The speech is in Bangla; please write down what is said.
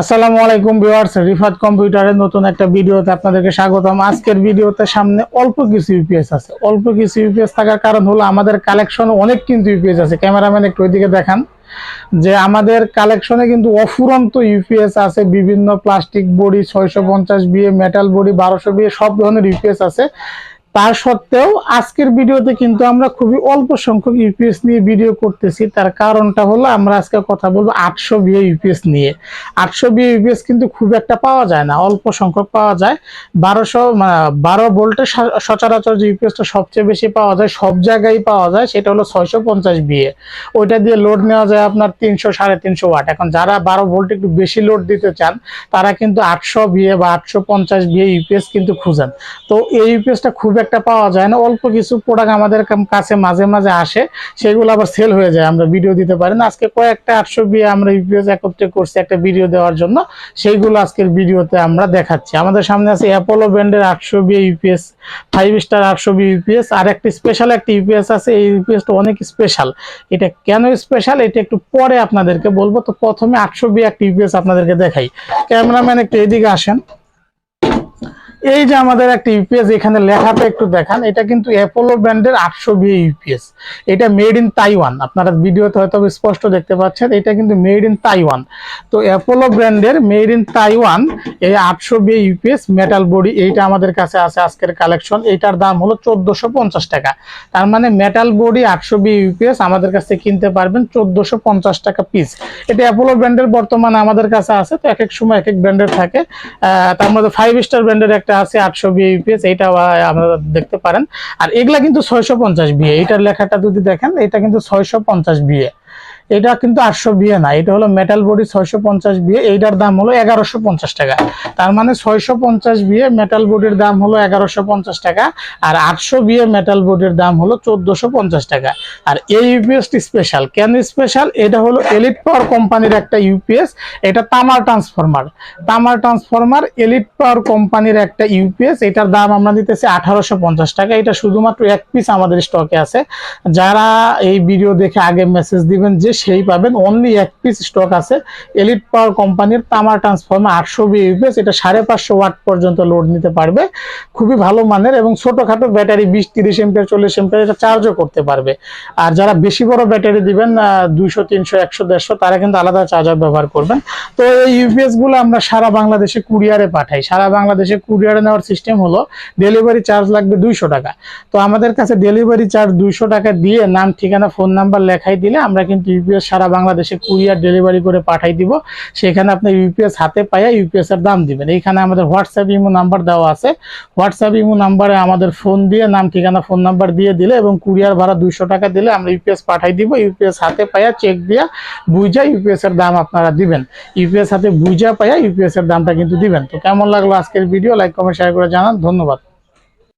আসসালামু আলাইকুম ভিউয়ার্স, রিফাত কম্পিউটারের নতুন একটা ভিডিওতে আপনাদেরকে স্বাগতম। আজকের ভিডিওতে সামনে অল্প কিছু ইউপিএস আছে। অল্প কিছু ইউপিএস থাকার কারণ হলো আমাদের কালেকশন অনেক কিন্তু ইউপিএস আছে। ক্যামেরাম্যান একটু ওইদিকে দেখান। যে আমাদের কালেকশনে কিন্তু অফুরন্ত ইউপিএস আছে। বিভিন্ন প্লাস্টিক বডি, ছয়শো পঞ্চাশ বিয়ে মেটাল বডি, বারোশো বিয়ে সব ধরনের ইউপিএস আছে। তার সত্ত্বেও আজকের ভিডিওতে কিন্তু আমরা খুবই অল্প সংখ্যক ইউপিএস নিয়ে ভিডিও করতেছি। তার কারণটা হলো আমরা আজকে কথা বলব আটশো বিয়ে ইউপিএস নিয়ে। আটশো বিয়ে ইউপিএস কিন্তু খুব একটা পাওয়া যায় না, অল্প সংখ্যক পাওয়া যায়। বারোশো বারো ভোল্টের সচরাচর যে ইউপিএসটা সবচেয়ে বেশি পাওয়া যায়, সব জায়গায় পাওয়া যায়, সেটা হলো ছয়শো পঞ্চাশ বিয়ে। ওইটা দিয়ে লোড নেওয়া যায় আপনার তিনশো, সাড়ে তিনশো ওয়াট। এখন যারা বারো ভোল্ট একটু বেশি লোড দিতে চান, তারা কিন্তু আটশো বিয়ে বা আটশো পঞ্চাশ বিয়ে ইউপিএস কিন্তু খুঁজেন। তো এই ইউপিএসটা খুব একটা পাওয়া যায় না। অল্প কিছু প্রোডাক্ট আমাদের কাছে মাঝে মাঝে আসে, সেগুলো আবার সেল হয়ে যায়, আমরা ভিডিও দিতে পারি না। আজকে কয়েকটা আটশো বিয়ে আমরা ইউপিএস একত্রে করছি একটা ভিডিও দেওয়ার জন্য। সেইগুলো আজকের ভিডিওতে আমরা দেখাচ্ছি। আমাদের সামনে আছে অ্যাপোলো ব্র্যান্ডের আটশো বিয়ে ইউপিএস ফাইভ স্টার আটশো বিয়ে ইউপিএস আর একটা স্পেশাল একটা ইউপিএস আছে। এই ইউপিএসটা অনেক স্পেশাল এটা কেন স্পেশাল এটা একটু পরে আপনাদেরকে বলব। তো প্রথমে আটশো বিয়ে একটা ইউপিএস আপনাদেরকে দেখাই। ক্যামেরাম্যান একটু এদিকে আসেন। এই যে আমাদের একটা ইউপিএস এখানে লেখাটা একটু দেখান। এটা কিন্তু অ্যাপোলো ব্র্যান্ডের আটশো বি ইউপিএস এটা মেড ইন তাইওয়ান আপনারা ভিডিওতে হয়তো স্পষ্ট দেখতে পাচ্ছেন, এটা কিন্তু মেড ইন তাইওয়ান তো অ্যাপোলো ব্র্যান্ডের মেড ইন তাইওয়ান এই আটশো বি ইউপিএস মেটাল বডি এইটা আমাদের কাছে আছে আজকের কালেকশন এটার দাম হলো চোদ্দোশো পঞ্চাশ টাকা। তার মানে মেটাল বডি আটশো বি ইউপিএস আমাদের কাছে কিনতে পারবেন চোদ্দোশো পঞ্চাশ টাকা পিস এটা অ্যাপোলো ব্র্যান্ডের বর্তমানে আমাদের কাছে আছে, তো এক এক সময় এক এক ব্র্যান্ডের থাকে। তার মধ্যে ফাইভ স্টার ব্র্যান্ডের একটা আছে আটশো বিপিএস এইটা আপনারা দেখতে পারেন। আর এগুলা কিন্তু ছয়শো পঞ্চাশ বিয়ে এটার লেখাটা যদি দেখেন, এটা কিন্তু ছয়শো পঞ্চাশ বিয়ে এটা কিন্তু আটশো বিয়ে না, এটা হলো মেটাল বডি ছয়শো পঞ্চাশ বিয়ে, এইটার দাম হলো এগারোশো পঞ্চাশ টাকা। তার মানে ছয়শো পঞ্চাশ বিয়ে মেটাল বডির দাম হলো এগারোশো পঞ্চাশ টাকা, আর আটশো বিয়ে মেটাল বডির দাম হলো চোদ্দশো পঞ্চাশ টাকা। আর এই ইউপিএসটি স্পেশাল কেন স্পেশাল এটা হলো এলিট পাওয়ার কোম্পানির একটা ইউপিএস এটা তামার ট্রান্সফরমার তামার ট্রান্সফরমার এলিট পাওয়ার কোম্পানির একটা ইউপিএস এটার দাম আমরা দিতেছি আঠারোশো পঞ্চাশ টাকা। এটা শুধুমাত্র এক পিস আমাদের স্টকে আছে। যারা এই ভিডিও দেখে আগে মেসেজ দিবেন যে সেই পাবেন। অনলি এক পিস স্টক আছে। এলিট পাওয়ার কোম্পানির তামার ট্রান্সফরমার আটশো বি ইউপিএস এটা সাড়ে পাঁচশো ওয়াট পর্যন্ত লোড নিতে পারবে। খুবই ভালো মানের এবং ছোটখাটো ব্যাটারি বিশ, তিরিশ এম্পিয়ার চল্লিশ এম্পিয়ার এটা চার্জও করতে পারবে। আর যারা বেশি বড় ব্যাটারি দিবেন দুইশো, তিনশো, একশো, দেড়শো, তারা কিন্তু আলাদা চার্জার ব্যবহার করবেন। তো এই ইউপিএসগুলো আমরা সারা বাংলাদেশে কুরিয়ারে পাঠাই। সারা বাংলাদেশে কুরিয়ারে নেওয়ার সিস্টেম হলো ডেলিভারি চার্জ লাগবে দুইশো টাকা। তো আমাদের কাছে ডেলিভারি চার্জ দুইশো টাকা দিয়ে নাম, ঠিকানা ফোন নাম্বার লেখাই দিলে আমরা কিন্তু ইউপিএস সারা বাংলাদেশে কুরিয়ার ডেলিভারি করে পাঠাই দিব। সেখানে আপনি ইউপিএস হাতে পাইয়া ইউপিএস এর দাম দিবেন। এইখানে আমাদের হোয়াটসঅ্যাপ ইমো নাম্বার দেওয়া আছে। হোয়াটসঅ্যাপ ইমো নাম্বারে আমাদের ফোন দিয়ে, নাম, ঠিকানা, ফোন নাম্বার দিয়ে দিলে এবং কুরিয়ার ভাড়া দুইশো টাকা দিলে আমরা ইউপিএস পাঠাই দিব। ইউপিএস হাতে পাইয়া চেক দিয়া বুঝা ইউপিএস এর দাম আপনারা দিবেন। ইউপিএস হাতে বুঝা পাইয়া ইউপিএস এর দামটা কিন্তু দিবেন। তো কেমন লাগল আজকের ভিডিও লাইক কমেন্ট শেয়ার করে জানান। ধন্যবাদ।